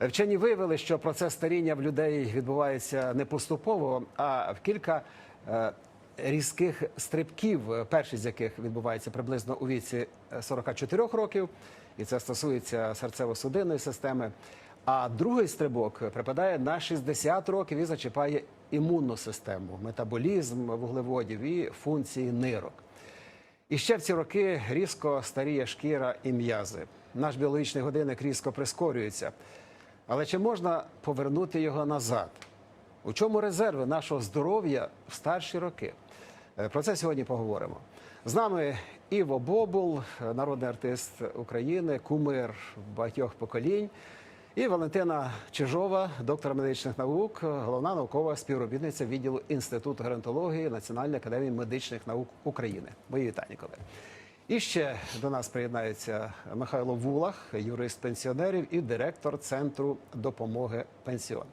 Вчені виявили, що процес старіння в людей відбувається не поступово, а в кілька е, різких стрибків, перший з яких відбувається приблизно у віці е, 44 років, і це стосується серцево-судинної системи. А другий стрибок припадає на 60 років і зачіпає імунну систему, метаболізм вуглеводів і функції нирок. І ще в ці роки різко старіє шкіра і м'язи. Наш біологічний годинник різко прискорюється. Але чи можна повернути його назад? У чому резерви нашого здоров'я в старші роки? Е, Про це сьогодні поговоримо. З нами Іво Бобул, е, народний артист України, кумир багатьох поколінь. І Валентина Чижова, доктор медичних наук, головна наукова співробітниця відділу Інституту геронтології Національної академії медичних наук України. Мої вітання, колеги. І ще до нас приєднається Михайло Вулах, юрист пенсіонерів і директор центру допомоги пенсіонерам.